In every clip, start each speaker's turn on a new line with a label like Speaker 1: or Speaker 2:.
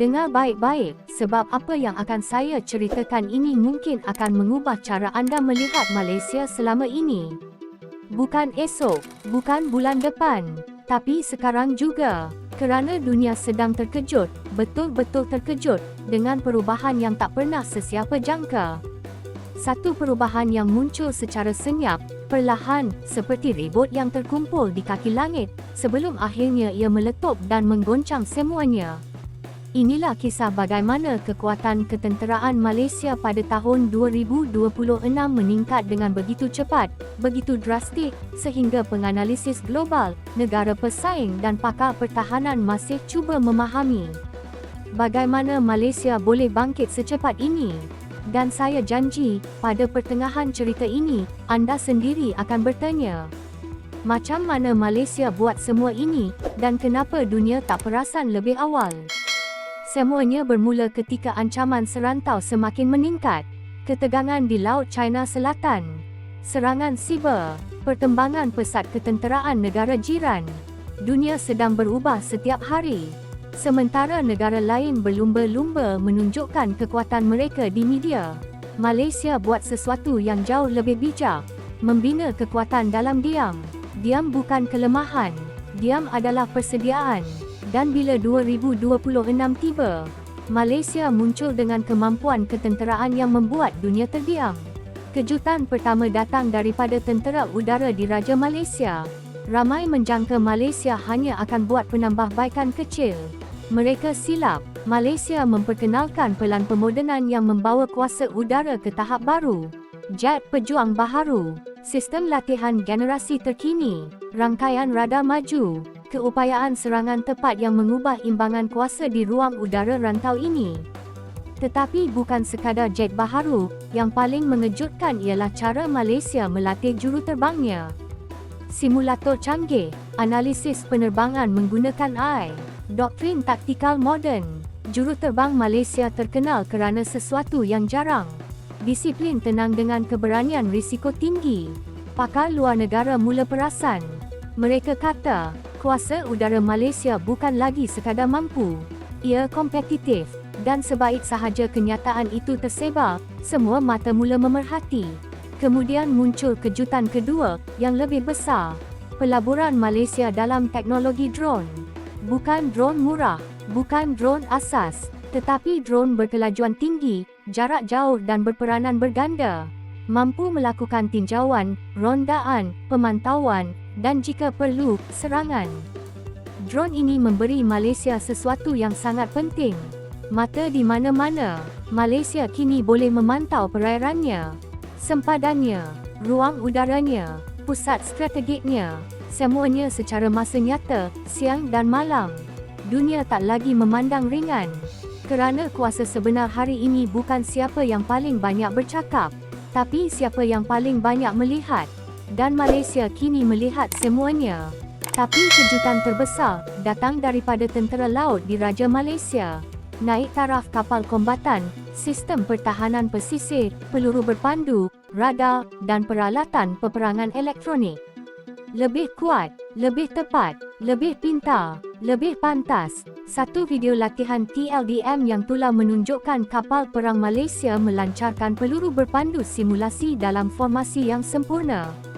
Speaker 1: Dengar baik-baik, sebab apa yang akan saya ceritakan ini mungkin akan mengubah cara anda melihat Malaysia selama ini. Bukan esok, bukan bulan depan, tapi sekarang juga. Kerana dunia sedang terkejut, betul-betul terkejut, dengan perubahan yang tak pernah sesiapa jangka. Satu perubahan yang muncul secara senyap, perlahan, seperti ribut yang terkumpul di kaki langit, sebelum akhirnya ia meletup dan menggoncang semuanya. Inilah kisah bagaimana kekuatan ketenteraan Malaysia pada tahun 2026 meningkat dengan begitu cepat, begitu drastik, sehingga penganalisis global, negara pesaing dan pakar pertahanan masih cuba memahami bagaimana Malaysia boleh bangkit secepat ini. Dan saya janji, pada pertengahan cerita ini, anda sendiri akan bertanya, macam mana Malaysia buat semua ini dan kenapa dunia tak perasan lebih awal? Semuanya bermula ketika ancaman serantau semakin meningkat. Ketegangan di Laut China Selatan, serangan siber, perkembangan pesat ketenteraan negara jiran. Dunia sedang berubah setiap hari. Sementara negara lain berlumba-lumba menunjukkan kekuatan mereka di media, Malaysia buat sesuatu yang jauh lebih bijak, membina kekuatan dalam diam. Diam bukan kelemahan, diam adalah persediaan. Dan bila 2026 tiba, Malaysia muncul dengan kemampuan ketenteraan yang membuat dunia terdiam. Kejutan pertama datang daripada tentera udara di Raja Malaysia. Ramai menjangka Malaysia hanya akan buat penambahbaikan kecil. Mereka silap. Malaysia memperkenalkan pelan pemodenan yang membawa kuasa udara ke tahap baru. Jet pejuang baharu, sistem latihan generasi terkini, rangkaian radar maju, keupayaan serangan tepat yang mengubah imbangan kuasa di ruang udara rantau ini. Tetapi bukan sekadar jet baharu, yang paling mengejutkan ialah cara Malaysia melatih juruterbangnya. Simulator canggih, analisis penerbangan menggunakan AI, doktrin taktikal moden. Juruterbang Malaysia terkenal kerana sesuatu yang jarang. Disiplin tenang dengan keberanian risiko tinggi. Pakar luar negara mula perasan. Mereka kata, kuasa udara Malaysia bukan lagi sekadar mampu. Ia kompetitif dan sebaik sahaja kenyataan itu tersebar, semua mata mula memerhati. Kemudian muncul kejutan kedua yang lebih besar. Pelaburan Malaysia dalam teknologi drone. Bukan drone murah, bukan drone asas, tetapi drone berkelajuan tinggi, jarak jauh dan berperanan berganda. Mampu melakukan tinjauan, rondaan, pemantauan, dan jika perlu, serangan. Drone ini memberi Malaysia sesuatu yang sangat penting. Mata di mana-mana, Malaysia kini boleh memantau perairannya, sempadannya, ruang udaranya, pusat strategiknya, semuanya secara masa nyata, siang dan malam. Dunia tak lagi memandang ringan. Kerana kuasa sebenar hari ini bukan siapa yang paling banyak bercakap, tapi siapa yang paling banyak melihat dan Malaysia kini melihat semuanya. Tapi kejutan terbesar datang daripada tentera laut di Raja Malaysia. Naik taraf kapal kombatan, sistem pertahanan pesisir, peluru berpandu, radar dan peralatan peperangan elektronik. Lebih kuat, lebih tepat, lebih pintar, lebih pantas. Satu video latihan TLDM yang telah menunjukkan kapal perang Malaysia melancarkan peluru berpandu simulasi dalam formasi yang sempurna.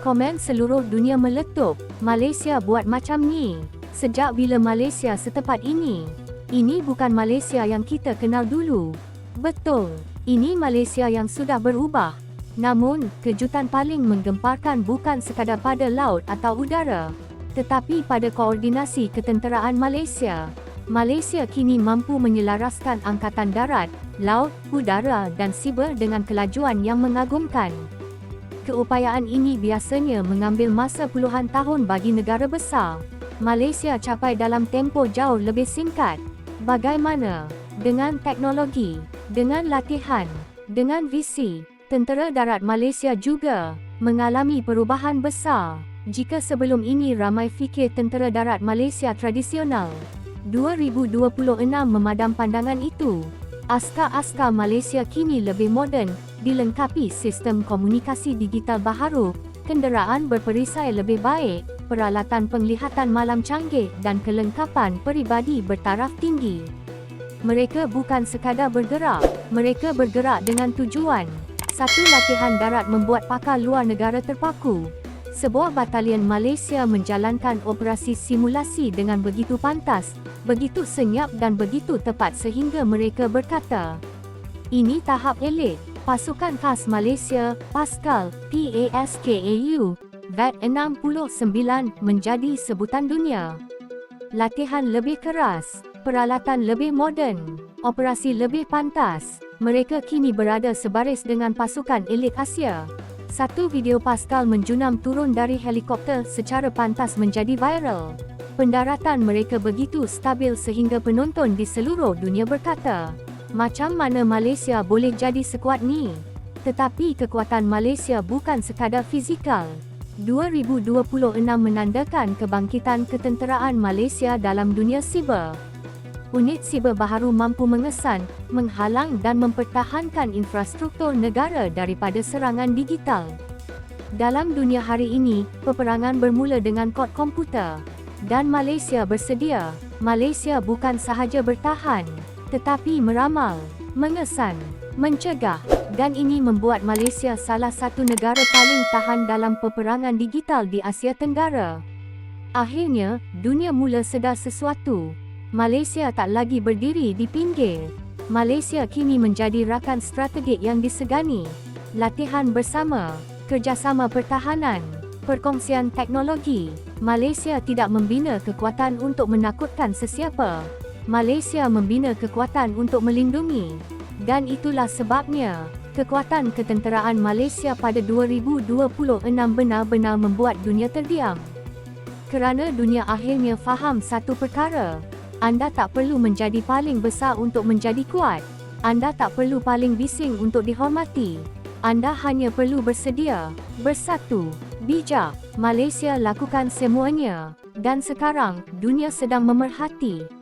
Speaker 1: Komen seluruh dunia meletup. Malaysia buat macam ni. Sejak bila Malaysia setepat ini? Ini bukan Malaysia yang kita kenal dulu. Betul. Ini Malaysia yang sudah berubah. Namun, kejutan paling menggemparkan bukan sekadar pada laut atau udara, tetapi pada koordinasi ketenteraan Malaysia. Malaysia kini mampu menyelaraskan angkatan darat, laut, udara dan siber dengan kelajuan yang mengagumkan. Keupayaan ini biasanya mengambil masa puluhan tahun bagi negara besar. Malaysia capai dalam tempoh jauh lebih singkat. Bagaimana? Dengan teknologi, dengan latihan, dengan visi, tentera darat Malaysia juga mengalami perubahan besar. Jika sebelum ini ramai fikir tentera darat Malaysia tradisional, 2026 memadam pandangan itu. Askar-askar Malaysia kini lebih moden, dilengkapi sistem komunikasi digital baharu, kenderaan berperisai lebih baik, peralatan penglihatan malam canggih dan kelengkapan peribadi bertaraf tinggi. Mereka bukan sekadar bergerak, mereka bergerak dengan tujuan. Satu latihan darat membuat pakar luar negara terpaku. Sebuah batalion Malaysia menjalankan operasi simulasi dengan begitu pantas, begitu senyap dan begitu tepat sehingga mereka berkata, ini tahap elit. Pasukan khas Malaysia, Pascal, PASKAU, VAT 69 menjadi sebutan dunia. Latihan lebih keras, peralatan lebih moden, operasi lebih pantas. Mereka kini berada sebaris dengan pasukan elit Asia. Satu video Pascal menjunam turun dari helikopter secara pantas menjadi viral. Pendaratan mereka begitu stabil sehingga penonton di seluruh dunia berkata, macam mana Malaysia boleh jadi sekuat ni? Tetapi kekuatan Malaysia bukan sekadar fizikal. 2026 menandakan kebangkitan ketenteraan Malaysia dalam dunia siber. Unit siber baharu mampu mengesan, menghalang dan mempertahankan infrastruktur negara daripada serangan digital. Dalam dunia hari ini, peperangan bermula dengan kod komputer. Dan Malaysia bersedia. Malaysia bukan sahaja bertahan, tetapi meramal, mengesan, mencegah dan ini membuat Malaysia salah satu negara paling tahan dalam peperangan digital di Asia Tenggara. Akhirnya, dunia mula sedar sesuatu. Malaysia tak lagi berdiri di pinggir. Malaysia kini menjadi rakan strategik yang disegani. Latihan bersama, kerjasama pertahanan, perkongsian teknologi. Malaysia tidak membina kekuatan untuk menakutkan sesiapa. Malaysia membina kekuatan untuk melindungi. Dan itulah sebabnya, kekuatan ketenteraan Malaysia pada 2026 benar-benar membuat dunia terdiam. Kerana dunia akhirnya faham satu perkara, anda tak perlu menjadi paling besar untuk menjadi kuat. Anda tak perlu paling bising untuk dihormati. Anda hanya perlu bersedia, bersatu, bijak. Malaysia lakukan semuanya. Dan sekarang, dunia sedang memerhati.